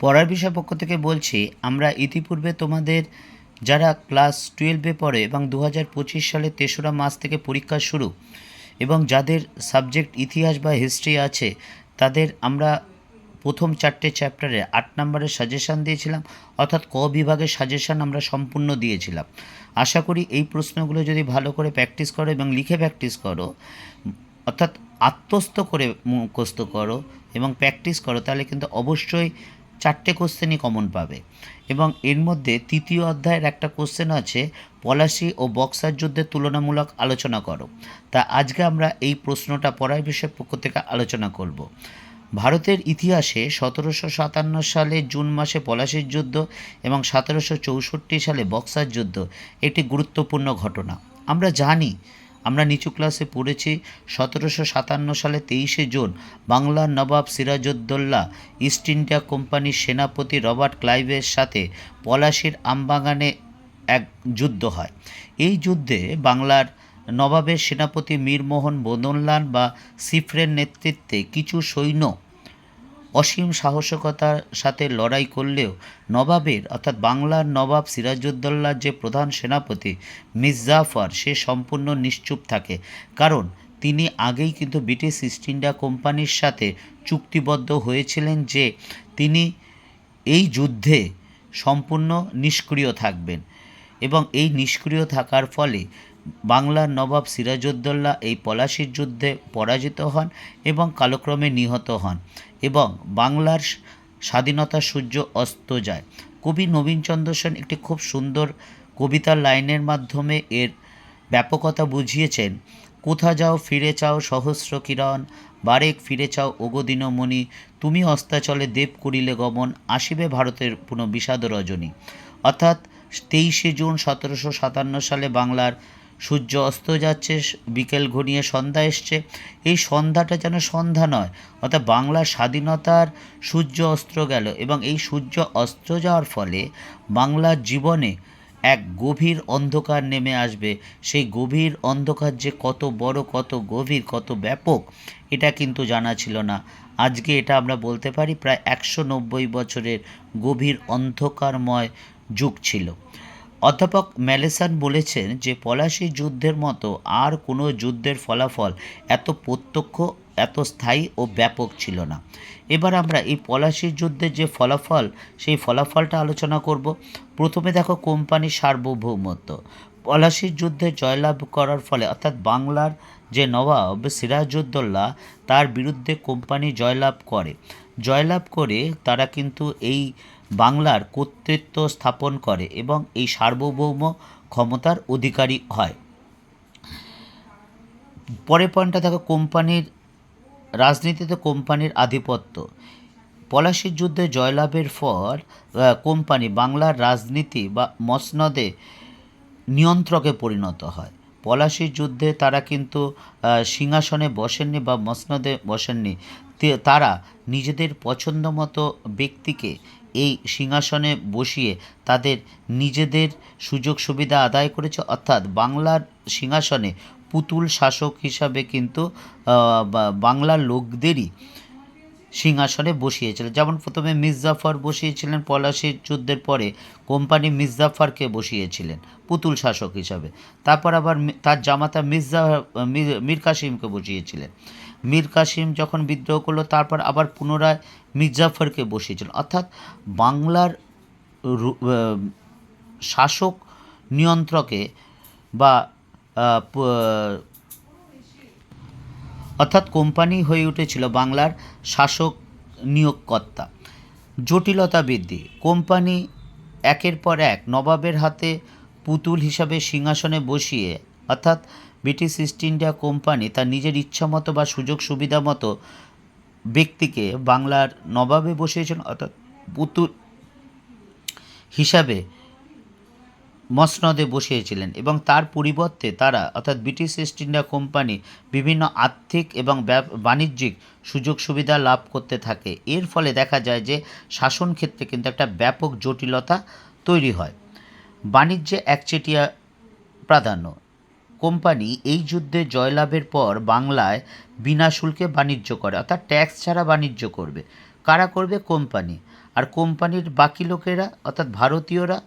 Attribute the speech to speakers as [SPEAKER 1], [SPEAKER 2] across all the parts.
[SPEAKER 1] পড়ার বিষয় পক্ষ থেকে বলছি, আমরা ইতিপূর্বে তোমাদের যারা ক্লাস টুয়েলভে পড়ে এবং দু হাজার পঁচিশ সালে তেসরা মাস থেকে পরীক্ষা শুরু এবং যাদের সাবজেক্ট ইতিহাস বা হিস্ট্রি আছে, তাদের আমরা প্রথম চারটে চ্যাপ্টারে আট নম্বরের সাজেশান দিয়েছিলাম, অর্থাৎ ক বিভাগের সাজেশান আমরা সম্পূর্ণ দিয়েছিলাম। আশা করি এই প্রশ্নগুলো যদি ভালো করে প্র্যাকটিস করো এবং লিখে প্র্যাকটিস করো, অর্থাৎ আত্মস্থ করে মুখস্থ করো এবং প্র্যাকটিস করো, তাহলে কিন্তু অবশ্যই চারটে কোশ্চেনই কমন পাবে। এবং এর মধ্যে তৃতীয় অধ্যায়ের একটা কোশ্চেন আছে, পলাশি ও বক্সার যুদ্ধের তুলনামূলক আলোচনা করো। তা আজকে আমরা এই প্রশ্নটা পড়ার বিষয়ের পক্ষ থেকে আলোচনা করব। ভারতের ইতিহাসে সতেরোশো সাতান্ন সালে জুন মাসে পলাশির যুদ্ধ এবং সতেরোশো চৌষট্টি সালে বক্সার যুদ্ধ একটি গুরুত্বপূর্ণ ঘটনা। আমরা জানি আমরা নিচু ক্লাসে পড়েছি সতেরোশো সাতান্ন সালে তেইশে জুন বাংলার নবাব সিরাজউদ্দৌল্লা ইস্ট ইন্ডিয়া কোম্পানির সেনাপতি রবার্ট ক্লাইভের সাথে পলাশির আমবাগানে এক যুদ্ধ হয়। এই যুদ্ধে বাংলার নবাবের সেনাপতি মীরমোহন বদনলাল বা সিফরের নেতৃত্বে কিছু সৈন্য অসীম সাহসিকতার সাথে লড়াই করলেও নবাবের, অর্থাৎ বাংলার নবাব সিরাজউদ্দৌলার যে প্রধান সেনাপতি মির্জাফর সে সম্পূর্ণ নিশ্চুপ থাকে। কারণ তিনি আগেই কিন্তু ব্রিটিশ ইস্ট ইন্ডিয়া কোম্পানির সাথে চুক্তিবদ্ধ হয়েছিলেন যে তিনি এই যুদ্ধে সম্পূর্ণ নিষ্ক্রিয় থাকবেন। এবং এই নিষ্ক্রিয় থাকার ফলে বাংলার নবাব সিরাজউদ্দৌলা এই পলাশির যুদ্ধে পরাজিত হন এবং কালক্রমে নিহত হন। এবং বাংলার স্বাধীনতা সূর্য অস্ত যায়। কবি নবীনচন্দ্র সেন একটি খুব সুন্দর কবিতার লাইনের মাধ্যমে এর ব্যাপকতা বুঝিয়েছেন। কোথা যাও, ফিরে চাও, সহস্র কিরণ, বারেক ফিরে চাও, ওগো দিনমণি, তুমি অস্তাচলে দেব করিলে গমন, আসিবে ভারতের পুনঃ বিষাদ রজনী। অর্থাৎ তেইশে জুন সতেরোশো সাতান্ন সালে বাংলার সূর্য অস্ত যাচ্ছে বিকেল ঘনিয়ে সন্ধ্যা এসছে। এই সন্ধ্যাটা যেন সন্ধ্যা নয়, অর্থাৎ বাংলার স্বাধীনতার সূর্য অস্ত্র গেল এবং এই সূর্য অস্ত্র যাওয়ার ফলে বাংলার জীবনে এক গভীর অন্ধকার নেমে আসবে। সেই গভীর অন্ধকার যে কত বড়, কত গভীর, কত ব্যাপক, এটা কিন্তু জানা ছিল না। আজকে এটা আমরা বলতে পারি, প্রায় একশো নব্বই বছরের গভীর অন্ধকারময় যুগ ছিল। অধ্যাপক ম্যালেসান বলেছেন যে পলাশি যুদ্ধের মতো আর কোনো যুদ্ধের ফলাফল এত প্রত্যক্ষ, এত স্থায়ী ও ব্যাপক ছিল না। এবার আমরা এই পলাশির যুদ্ধের যে ফলাফল, সেই ফলাফলটা আলোচনা করব। প্রথমে দেখো কোম্পানির সার্বভৌমত্ব। পলাশির যুদ্ধে জয়লাভ করার ফলে, অর্থাৎ বাংলার যে নবাব সিরাজউদ্দৌলা, তার বিরুদ্ধে কোম্পানি জয়লাভ করে। জয়লাভ করে তারা কিন্তু এই বাংলার কর্তৃত্ব স্থাপন করে এবং এই সার্বভৌম ক্ষমতার অধিকারী হয়। পরে পয়েন্টটা দেখো, কোম্পানির, রাজনীতিতে কোম্পানির আধিপত্য। পলাশির যুদ্ধে জয়লাভের পর কোম্পানি বাংলার রাজনীতি বা মসনদে নিয়ন্ত্রকে পরিণত হয়। পলাশির যুদ্ধে তারা কিন্তু সিংহাসনে বসেননি বা মসনদে বসেননি। তারা নিজেদের পছন্দ মতো ব্যক্তিকে এই সিংহাসনে বসিয়ে তাদের নিজেদের সুযোগ সুবিধা আদায় করেছে। অর্থাৎ বাংলার সিংহাসনে পুতুল শাসক হিসাবে কিন্তু বাংলার লোকদেরই সিংহাসনে বসিয়েছিলেন। যেমন প্রথমে মির্জাফর বসিয়েছিলেন, পলাশির যুদ্ধের পরে কোম্পানি মির্জাফরকে বসিয়েছিলেন পুতুল শাসক হিসাবে। তারপর আবার তার জামাতা মির্জা মীর- মীর কাসিমকে বসিয়েছিলেন। মীর কাসিম যখন বিদ্রোহ করল, তারপর আবার পুনরায় মির্জাফরকে বসিয়েছিল। অর্থাৎ বাংলার শাসক নিয়ন্ত্রকে বা অর্থাৎ কোম্পানি হয়ে উঠেছিল বাংলার শাসক নিয়োগকর্তা। জটিলতা বৃদ্ধি। কোম্পানি একের পর এক নবাবের হাতে পুতুল হিসাবে সিংহাসনে বসিয়ে, অর্থাৎ ব্রিটিশ ইস্ট ইন্ডিয়া কোম্পানি তার নিজের ইচ্ছা মতো বা সুযোগ সুবিধা মতো ব্যক্তিকে বাংলার নবাবে বসিয়েছেন, অর্থাৎ পুতুল হিসাবে মসনদে বসিয়েছিলেন এবং তার পরিবর্তে তারা, অর্থাৎ ব্রিটিশ ইস্ট ইন্ডিয়া কোম্পানি, বিভিন্ন আর্থিক এবং বাণিজ্যিক সুযোগ সুবিধা লাভ করতে থাকে। এর ফলে দেখা যায় যে শাসন ক্ষেত্রে কিন্তু একটা ব্যাপক জটিলতা তৈরি হয়। বাণিজ্যে একচেটিয়া প্রাধান্য। কোম্পানি এই যুদ্ধে জয়লাভের পর বাংলায় বিনা শুল্কে বাণিজ্য করে অর্থাৎ ট্যাক্স ছাড়া বাণিজ্য করবে। কারা করবে? কোম্পানি। আর কোম্পানির বাকি লোকেরা, অর্থাৎ ভারতীয়রা,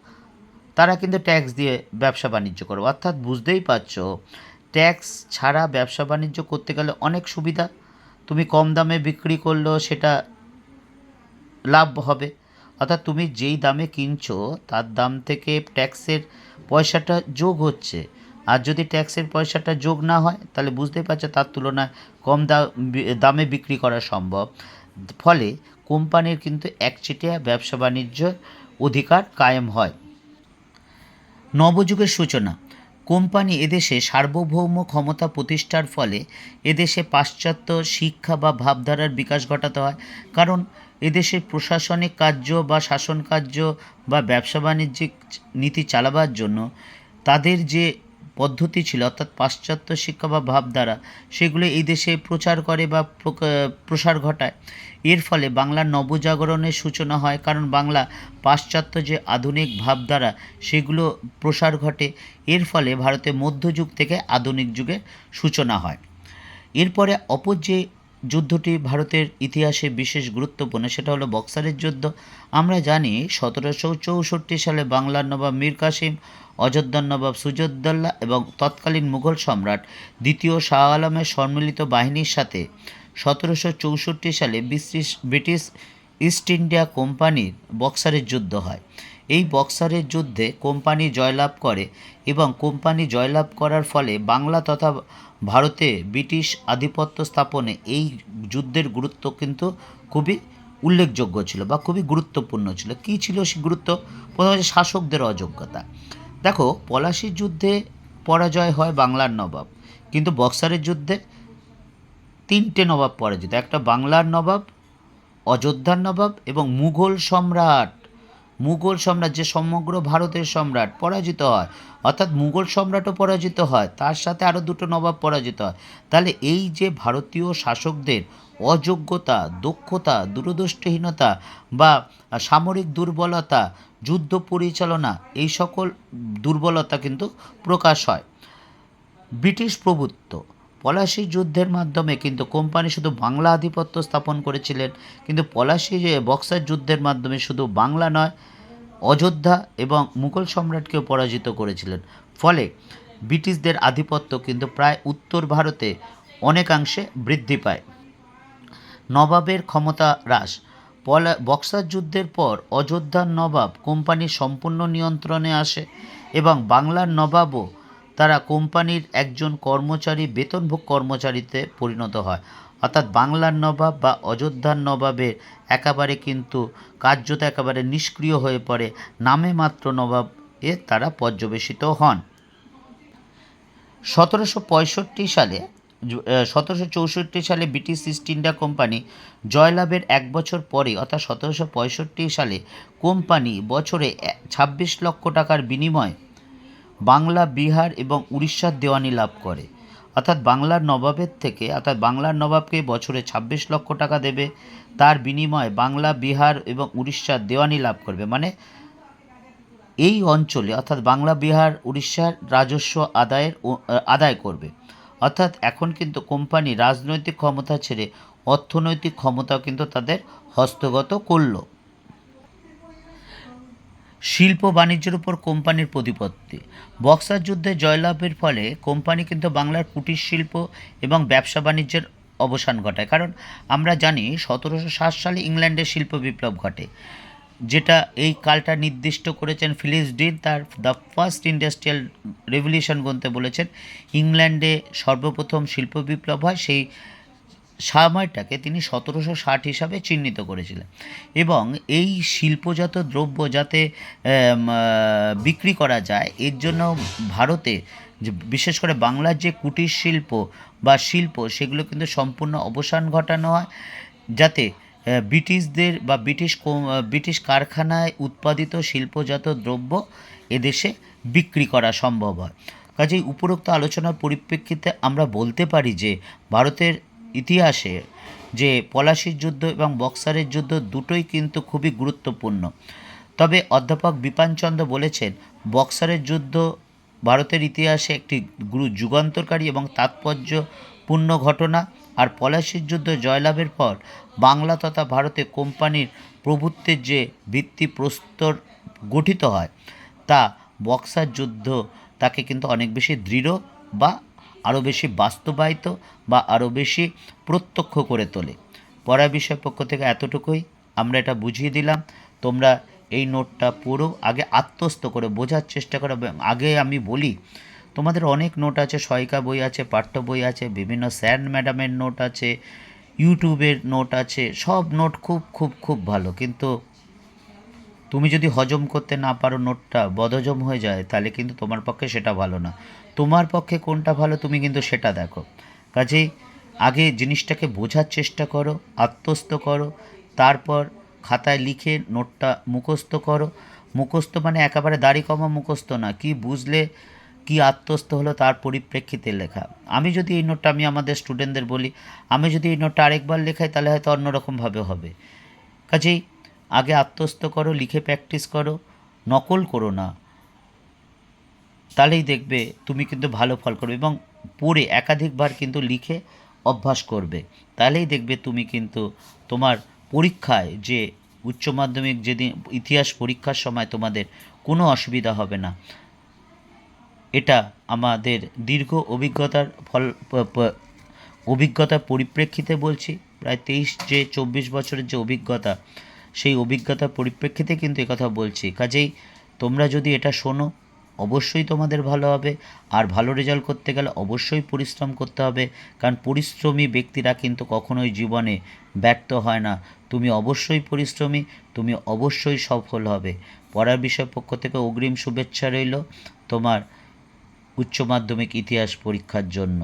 [SPEAKER 1] তারা কিন্তু ট্যাক্স দিয়ে ব্যবসা বাণিজ্য করবে। অর্থাৎ বুঝতেই পারছ, ট্যাক্স ছাড়া ব্যবসা বাণিজ্য করতে গেলে অনেক সুবিধা। তুমি কম দামে বিক্রি করলেও সেটা লাভ হবে। অর্থাৎ তুমি যেই দামে কিনছো, তার দাম থেকে ট্যাক্সের পয়সাটা যোগ হচ্ছে। আর যদি ট্যাক্সের পয়সাটা যোগ না হয়, তাহলে বুঝতেই পারছ তার তুলনায় কম দাম দামে বিক্রি করা সম্ভব। ফলে কোম্পানির কিন্তু একচেটিয়া ব্যবসা বাণিজ্য অধিকার কায়েম হয়। নবযুগের সূচনা। কোম্পানি এদেশে সার্বভৌম ক্ষমতা প্রতিষ্ঠার ফলে এদেশে পাশ্চাত্য শিক্ষা বা ভাবধারার বিকাশ ঘটাতে হয়। কারণ এদেশের প্রশাসনিক কার্য বা শাসন কার্য বা ব্যবসা বাণিজ্যিক নীতি চালাবার জন্য তাদের যে পদ্ধতি ছিল, অর্থাৎ পাশ্চাত্য শিক্ষা বা ভাবধারা সেগুলো এই দেশে প্রচার করে বা প্রসার ঘটায়। এর ফলে বাংলার নবজাগরণের সূচনা হয়, কারণ বাংলা পাশ্চাত্য যে আধুনিক ভাবধারা সেগুলো প্রসার ঘটে, এর ফলে ভারতে মধ্যযুগ থেকে আধুনিক যুগের সূচনা হয়। এরপরে অপর যে যুদ্ধটি ভারতের ইতিহাসে বিশেষ গুরুত্বপূর্ণ, সেটা হলো বক্সারের যুদ্ধ। আমরা জানি সতেরোশো চৌষট্টি সালে বাংলার নবাব মীর কাসিম অযোধ্যার নবাব সুজউদ্দৌলা এবং তৎকালীন মুঘল সম্রাট দ্বিতীয় শাহ আলমের সম্মিলিত বাহিনীর সাথে সতেরোশো চৌষট্টি সালে ব্রিটিশ ব্রিটিশ ইস্ট ইন্ডিয়া কোম্পানির বক্সারের যুদ্ধ হয়। এই বক্সারের যুদ্ধে কোম্পানি জয়লাভ করে এবং কোম্পানি জয়লাভ করার ফলে বাংলা তথা ভারতে ব্রিটিশ আধিপত্য স্থাপনে এই যুদ্ধের গুরুত্ব কিন্তু খুবই উল্লেখযোগ্য ছিল বা খুবই গুরুত্বপূর্ণ ছিল। কী ছিল সে গুরুত্ব? প্রথমে হচ্ছে শাসকদের অযোগ্যতা। দেখো পলাশির যুদ্ধে পরাজয় হয় বাংলার নবাব, কিন্তু বক্সারের যুদ্ধে তিনটে নবাব পরাজিত। একটা বাংলার নবাব, অযোধ্যার নবাব এবং মুঘল সম্রাট। মুঘল সম্রাট যে সমগ্র ভারতের সম্রাট পরাজিত হয়, অর্থাৎ মুঘল সম্রাটও পরাজিত হয়, তার সাথে আরও দুটো নবাব পরাজিত হয়, তাহলে এই যে ভারতীয় শাসকদের অযোগ্যতা, দক্ষতা, দূরদৃষ্টিহীনতা বা সামরিক দুর্বলতা, যুদ্ধ পরিচালনা, এই সকল দুর্বলতা কিন্তু প্রকাশ হয়। ব্রিটিশ প্রভুত্ব পলাশী যুদ্ধের মাধ্যমে কিন্তু কোম্পানি শুধু বাংলা আধিপত্য স্থাপন করেছিলেন, কিন্তু পলাশী যে বক্সার যুদ্ধের মাধ্যমে শুধু বাংলা নয়, অযোধ্যা এবং মুঘল সম্রাটকেও পরাজিত করেছিলেন। ফলে ব্রিটিশদের আধিপত্য কিন্তু প্রায় উত্তর ভারতে অনেকাংশে বৃদ্ধি পায়। নবাবের ক্ষমতা হ্রাস। পলা, বক্সার যুদ্ধের পর অযোধ্যার নবাব কোম্পানির সম্পূর্ণ নিয়ন্ত্রণে আসে এবং বাংলার নবাবও তারা কোম্পানির একজন কর্মচারী বেতনভোগ কর্মচারীতে পরিণত হয়। অর্থাৎ বাংলার নবাব বা অযোধ্যার নবাবের একেবারে কিন্তু কার্যত একেবারে নিষ্ক্রিয় হয়ে পড়ে। নামে মাত্র নবাব এ তারা পর্যবেসিত হন। সতেরোশো পঁয়ষট্টি সালে সতেরোশো চৌষট্টি সালে ব্রিটিশ ইস্ট ইন্ডিয়া কোম্পানি জয়লাভের এক বছর পরে, অর্থাৎ সতেরোশো পঁয়ষট্টি সালে কোম্পানি বছরে ছাব্বিশ লক্ষ টাকার বিনিময়ে বাংলা, বিহার এবং উড়িষ্যার দেওয়ানি লাভ করে। অর্থাৎ বাংলার নবাবের থেকে, অর্থাৎ বাংলার নবাবকে বছরে ছাব্বিশ লক্ষ টাকা দেবে, তার বিনিময়ে বাংলা, বিহার এবং উড়িষ্যার দেওয়ানি লাভ করবে। মানে এই অঞ্চলে, অর্থাৎ বাংলা, বিহার, উড়িষ্যার রাজস্ব আদায়ের আদায় করবে। অর্থাৎ এখন কিন্তু কোম্পানি রাজনৈতিক ক্ষমতা ছেড়ে অর্থনৈতিক ক্ষমতাও কিন্তু তাদের হস্তগত করল। শিল্প বাণিজ্যের উপর কোম্পানির প্রতিপত্তি। বক্সার যুদ্ধে জয়লাভের ফলে কোম্পানি কিন্তু বাংলার কুটির শিল্প এবং ব্যবসা বাণিজ্যের অবসান ঘটায়। কারণ আমরা জানি সতেরোশো সাত সালে ইংল্যান্ডে শিল্প বিপ্লব ঘটে। যেটা এই কালটা নির্দিষ্ট করেছেন ফিলিস ডিন, তার দ্য ফার্স্ট ইন্ডাস্ট্রিয়াল রেভলিউশন গ্রন্থে বলেছেন, ইংল্যান্ডে সর্বপ্রথম শিল্প বিপ্লব হয় সেই সময়টাকে তিনি সতেরোশো ষাট হিসাবে চিহ্নিত করেছিলেন। এবং এই শিল্পজাত দ্রব্য যাতে বিক্রি করা যায়, এর জন্য ভারতে বিশেষ করে বাংলার যে কুটির শিল্প বা শিল্প, সেগুলো কিন্তু সম্পূর্ণ অবসান ঘটানো হয়। যাতে ব্রিটিশদের বা ব্রিটিশ ব্রিটিশ কারখানায় উৎপাদিত শিল্পজাত দ্রব্য এদেশে বিক্রি করা সম্ভব হয়। কাজেই উপরোক্ত আলোচনার পরিপ্রেক্ষিতে আমরা বলতে পারি যে, ভারতের ইতিহাসে যে পলাশির যুদ্ধ এবং বক্সারের যুদ্ধ দুটোই কিন্তু খুবই গুরুত্বপূর্ণ। তবে অধ্যাপক বিপানচন্দ্র বলেছেন, বক্সারের যুদ্ধ ভারতের ইতিহাসে একটি গুরু যুগান্তরকারী এবং তাৎপর্যপূর্ণ ঘটনা, আর পলাশির যুদ্ধ জয়লাভের পর বাংলা তথা ভারতে কোম্পানির প্রভুত্বের যে ভিত্তি প্রস্তর গঠিত হয়, তা বক্সার যুদ্ধ তাকে কিন্তু অনেক বেশি দৃঢ় বা আরও বেশি বাস্তবায়িত বা আরও বেশি প্রত্যক্ষ করে তোলে। পড়া বিষয় পক্ষ থেকে এতটুকুই আমরা এটা বুঝিয়ে দিলাম। তোমরা এই নোটটা পড়ো, আগে আত্মস্থ করে বোঝার চেষ্টা করো। আগে আমি বলি, তোমাদের অনেক নোট আছে সহায়িকা বই আছে, পাঠ্য বই আছে, বিভিন্ন স্যার ম্যাডামের নোট আছে, ইউটিউবের নোট আছে, সব নোট খুব খুব খুব ভালো। কিন্তু তুমি যদি হজম করতে না পারো নোটটা, বদহজম হয়ে যায়, তাহলে কিন্তু তোমার পক্ষে সেটা ভালো না। তোমার পক্ষে কোনটা ভালো, তুমি কিন্তু সেটা দেখো। কাজেই আগে জিনিসটাকে বোঝার চেষ্টা করো, আত্মস্থ করো, তারপর খাতায় লিখে নোটটা মুখস্থ করো। মুখস্থ মানে একেবারে দাড়ি কমা মুখস্থ না, কি বুঝলে কি আত্মস্থ হলো তার পরিপ্রেক্ষিতে লেখা। আমি যদি এই নোটটা, আমি আমাদের স্টুডেন্টদের বলি, আমি যদি এই নোটটা আরেকবার লেখাই, তাহলে হয়তো অন্যরকমভাবে হবে। কাজেই আগে আত্মস্থ করো, লিখে প্র্যাকটিস করো, নকল করো না। তাহলেই দেখবে তুমি কিন্তু ভালো ফল করবে এবং পড়ে একাধিকবার কিন্তু লিখে অভ্যাস করবে। তাহলেই দেখবে তুমি কিন্তু তোমার পরীক্ষায় যে উচ্চ মাধ্যমিক যেদিন ইতিহাস পরীক্ষার সময় তোমাদের কোনো অসুবিধা হবে না। এটা আমাদের দীর্ঘ অভিজ্ঞতার ফল অভিজ্ঞতার পরিপ্রেক্ষিতে বলছি, প্রায় তেইশ যে চব্বিশ বছরের যে অভিজ্ঞতা, সেই অভিজ্ঞতার পরিপ্রেক্ষিতে কিন্তু একথা বলছি। কাজেই তোমরা যদি এটা শোনো অবশ্যই তোমাদের ভালো হবে। আর ভালো রেজাল্ট করতে গেলে অবশ্যই পরিশ্রম করতে হবে। কারণ পরিশ্রমী ব্যক্তিরা কিন্তু কখনোই জীবনে ব্যর্থ হয় না। তুমি অবশ্যই পরিশ্রমী, তুমি অবশ্যই সফল হবে। পড়ার বিষয় পক্ষ থেকে অগ্রিম শুভেচ্ছা রইল তোমার উচ্চ মাধ্যমিক ইতিহাস পরীক্ষার জন্য।